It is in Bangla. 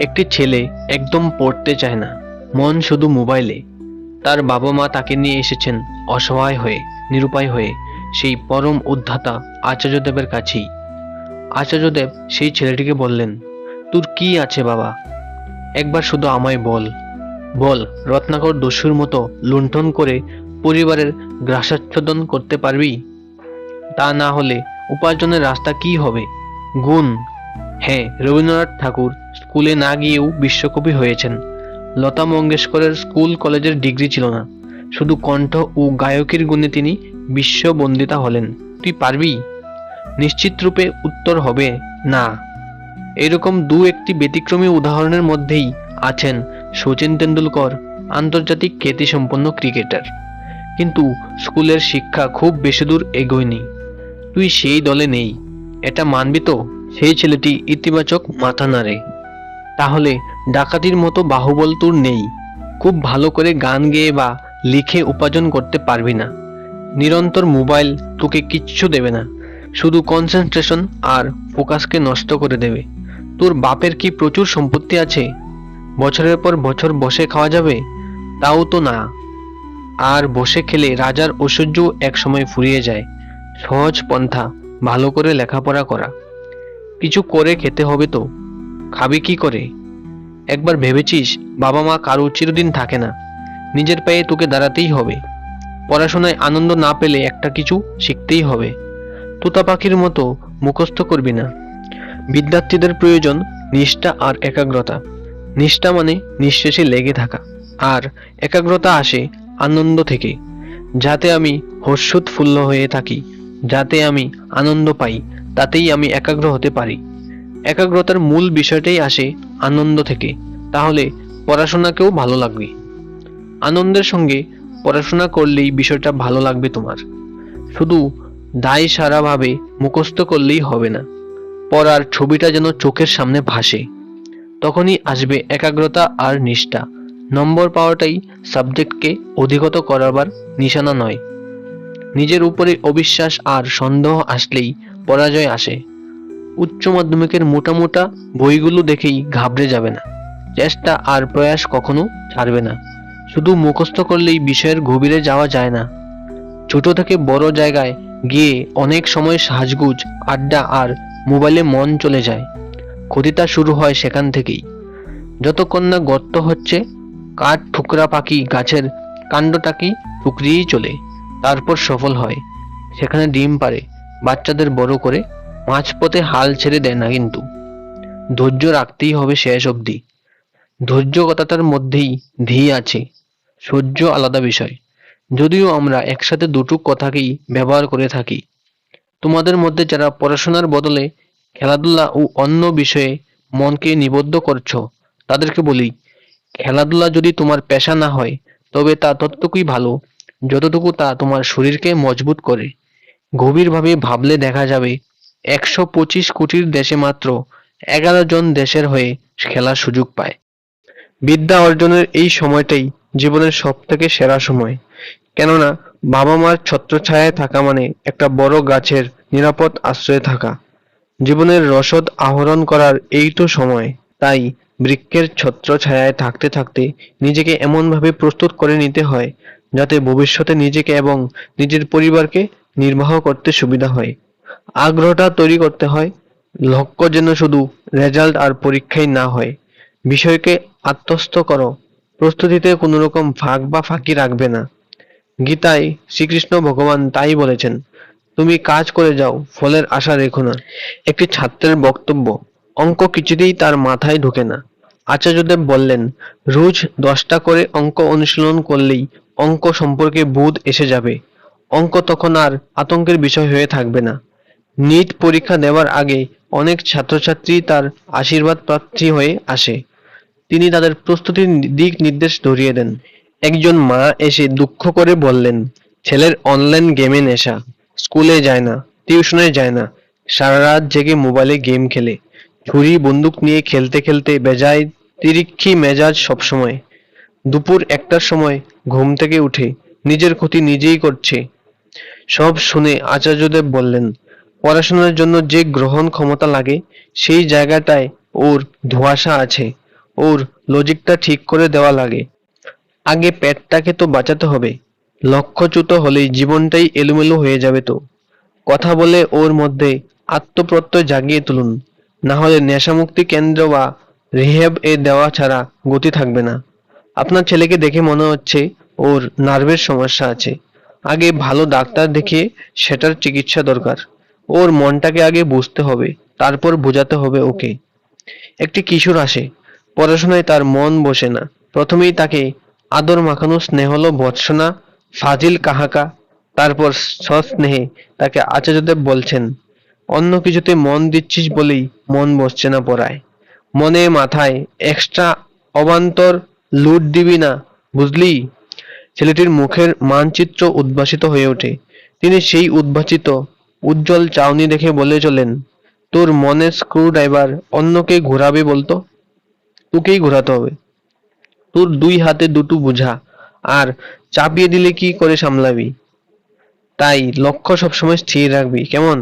একটি ছেলে একদম পড়তে চায় না, মন শুধু মোবাইলে। তার বাবা মা তাকে নিয়ে এসেছেন অসহায় হয়ে, নিরুপায় হয়ে, সেই পরম উদ্ধাতা আচার্যদেবের কাছেই। আচার্যদেব সেই ছেলেটিকে বললেন, তোর কি আছে বাবা? একবার শুধু আমায় বল। বল, রত্নাকর দস্যুর মতো লুণ্ঠন করে পরিবারের গ্রাসাচ্ছাদন করতে পারবি? তা না হলে উপার্জনের রাস্তা কি হবে? গুণ। হ্যাঁ রবীন্দ্রনাথ ঠাকুর স্কুলে না গিয়েও বিশ্বকবি হয়েছেন। লতা মঙ্গেশকরের স্কুল কলেজের ডিগ্রি ছিল না। শুধু কণ্ঠ ও গায়কের গুণে তিনি বিশ্ববন্দিতা হলেন। তুই পারবি? নিশ্চিত রূপে উত্তর হবে, না। এরকম দু একটি ব্যতিক্রমী উদাহরণের মধ্যেই আছেন সচিন তেন্ডুলকর, আন্তর্জাতিক খ্যাতিসম্পন্ন ক্রিকেটার। কিন্তু স্কুলের শিক্ষা খুব বেশি দূর এগোয়নি। তুই সেই দলে নেই, এটা মানবি তো? সেই ছেলেটি ইতিবাচক মাথা নাড়ে। তাহলে ডাকাতির মতো বাহুবল তোর নেই। খুব ভালো করে গান গেয়ে বা লিখে উপার্জন করতে পারবি না। নিরন্তর মোবাইল তোকে কিচ্ছু দেবে না। শুধু কনসেন্ট্রেশন আর ফোকাসকে নষ্ট করে দেবে। তোর বাপের কি প্রচুর সম্পত্তি আছে? বছরের পর বছর বসে খাওয়া যাবে? তাও তো না। আর বসে খেলে রাজার ঐশ্বর্য একসময় ফুরিয়ে যায়। সহজ পন্থা, ভালো করে লেখাপড়া করা। কিছু করে খেতে হবে তো। খাবি কি করে? একবার ভেবেছিস বাবা মা কারও চিরদিন থাকে না। নিজের পায়ে তোকে দাঁড়াতেই হবে। পড়াশোনায় আনন্দ না পেলে একটা কিছু শিখতেই হবে। তোতা পাখির মতো মুখস্থ করবি না। বিদ্যার্থীদের প্রয়োজন নিষ্ঠা আর একাগ্রতা। নিষ্ঠা মানে নিঃশেষে লেগে থাকা। আর একাগ্রতা আসে আনন্দ থেকে। যাতে আমি হর্ষোৎফুল্ল হয়ে থাকি, যাতে আমি আনন্দ পাই, তাতেই আমি একাগ্র হতে পারি। একাগ্রতার মূল বিষয়টাই আসে আনন্দ থেকে। তাহলে পড়াশোনাকেও ভালো লাগবে। আনন্দের সঙ্গে পড়াশোনা করলেই বিষয়টা ভালো লাগবে তোমার। শুধু দায় সারাভাবে মুখস্থ করলেই হবে না। পড়ার ছবিটা যেন চোখের সামনে ভাসে। তখনই আসবে একাগ্রতা আর নিষ্ঠা। নম্বর পাওয়াটাই সাবজেক্টকে অধিগত করাবার নিশানা নয়। নিজের উপরে অবিশ্বাস আর সন্দেহ আসলেই পরাজয় আসে। উচ্চ মাধ্যমিকের মোটা মোটা বইগুলো দেখেই ঘাবড়ে যাবে না। চেষ্টা আর প্রয়াস কখনো ছাড়বে না। শুধু মুখস্থ করলেই বিষয়ের গভীরে যাওয়া যায় না। ছোট থেকে বড় জায়গায় গিয়ে অনেক সময় সাজগুজ, আড্ডা আর মোবাইলে মন চলে যায়। ক্ষতিটা শুরু হয় সেখান থেকেই। যতক্ষণ না গর্ত হচ্ছে, কাঠ, ঠুকরা, পাখি, গাছের কাণ্ডটাকে টুকরিয়েই চলে, তারপর সফল হয়। সেখানে ডিম পারে বাচ্চাদের বড় করে মাঝপথে হাল ছেড়ে দেয় না কিন্তু। ধৈর্য রাখতেই হবে শেষ অবধি। ধৈর্য কথাটার মধ্যেই ধী আছে। সহ্য আলাদা বিষয়। যদিও আমরা একসাথে দুটো কথাকেই ব্যবহার করে থাকি। তোমাদের মধ্যে যারা পড়াশোনার বদলে খেলাধুলা ও অন্য বিষয়ে মনকে নিবদ্ধ করছ, তাদেরকে বলি, খেলাধুলা যদি তোমার পেশা না হয়, তবে তা ততটুকুই ভালো, যতটুকু তা তোমার শরীরকে মজবুত করে। গভীরভাবে ভাবলে দেখা যাবে একশো পঁচিশ কোটির দেশে মাত্র এগারো জন দেশের হয়ে খেলার সুযোগ পায়। বিদ্যা অর্জনের এই সময়টাই জীবনের সব থেকে সেরা সময়। কেননা বাবা মার ছত্রছায়ায় থাকা মানে একটা বড় গাছের নিরাপদ আশ্রয়ে থাকা। জীবনের রসদ আহরণ করার এই তো সময়। তাই বৃক্ষের ছত্রছায়ায় থাকতে থাকতে নিজেকে এমনভাবে প্রস্তুত করে নিতে হয়, যাতে ভবিষ্যতে নিজেকে এবং নিজের পরিবারকে নির্বাহ করতে সুবিধা হয়। আগ্রহটা তৈরি করতে হয়। লক্ষ্য যেন শুধু রেজাল্ট আর পরীক্ষাই না হয়। বিষয়কে আত্মস্থ করো। প্রস্তুতিতে কোনো রকম ফাঁক বা ফাঁকি রাখবে না। গীতায় শ্রীকৃষ্ণ ভগবান তাই বলেছেন, তুমি কাজ করে যাও, ফলের আশা রেখো না। একটি ছাত্রের বক্তব্য, অঙ্ক কিছুতেই তার মাথায় ঢোকে না। আচার্যদেব বললেন, রোজ দশটা করে অঙ্ক অনুশীলন করলেই অঙ্ক সম্পর্কে বোধ এসে যাবে। অঙ্ক তখন আর আতঙ্কের বিষয় হয়ে থাকবে না। নিট পরীক্ষা দেওয়ার আগে অনেক ছাত্রছাত্রী তার আশীর্বাদ প্রার্থী হয়ে আসে। তিনি তাদের প্রস্তুতির দিক নির্দেশ ধরিয়ে দেন। একজন মা এসে দুঃখ করে বললেন, ছেলের অনলাইন গেমে নেশা। স্কুলে যায় না, টিউশনে যায় না। সারা রাত জেগে মোবাইলে গেম খেলে। ছুরি, বন্দুক নিয়ে খেলতে খেলতে বেজায় তিরিক্ষি মেজাজ সবসময়। দুপুর একটার সময় ঘুম থেকে উঠে নিজের ক্ষতি নিজেই করছে। সব শুনে আচার্যদেব বললেন পড়াশোনার জন্য যে গ্রহণ ক্ষমতা লাগে, সেই জায়গাটায় ওর ধোঁয়াশা আছে। ওর লজিকটা ঠিক করে দেওয়া লাগে। আগে পেটটাকে তো বাঁচাতে হবে। লক্ষ্যচ্যুত হলেই জীবনটাই এলোমেলো হয়ে যাবে তো। কথা বলে ওর মধ্যে আত্মপ্রত্যয় জাগিয়ে তুলুন। না হলে নেশামুক্তি কেন্দ্র বা রিহ্যাব এ দেওয়া ছাড়া গতি থাকবে না। আপনার ছেলেকে দেখে মনে হচ্ছে ওর নার্ভের সমস্যা আছে। আগে ভালো ডাক্তার দেখিয়ে সেটার চিকিৎসা দরকার। ওর মনটাকে আগে বুঝতে হবে, তারপর বোঝাতে হবে ওকে। একটি কিশোর আসে। পড়াশোনায় তার মন বসে না। প্রথমেই তাকে আদর মাখানো স্নেহলো ভৎসনা ফাজিল কাহাকা, তারপর সস্নেহে তাকে আচার্যদেব বলছেন, অন্য কিছুতে মন দিচ্ছিস বলেই মন বসছে না পড়ায়। মনে মাথায় এক্সট্রা অবান্তর লুট দিবি না, বুঝলি? ছেলেটির মুখের মানচিত্র উদ্ভাসিত হয়ে ওঠে। তিনি সেই উদ্ভাসিত উজ্জ্বল চাউনি দেখে বলে চলেন তোর মনের স্ক্রু ড্রাইভার অন্যকে ঘোরাবে বলতো? তোকেই ঘোরাতে হবে। তোর দুই হাতে দুটো বোঝা, আর চাপিয়ে দিলে কি করে সামলাবি? তাই লক্ষ্য সবসময় স্থির রাখবি, কেমন?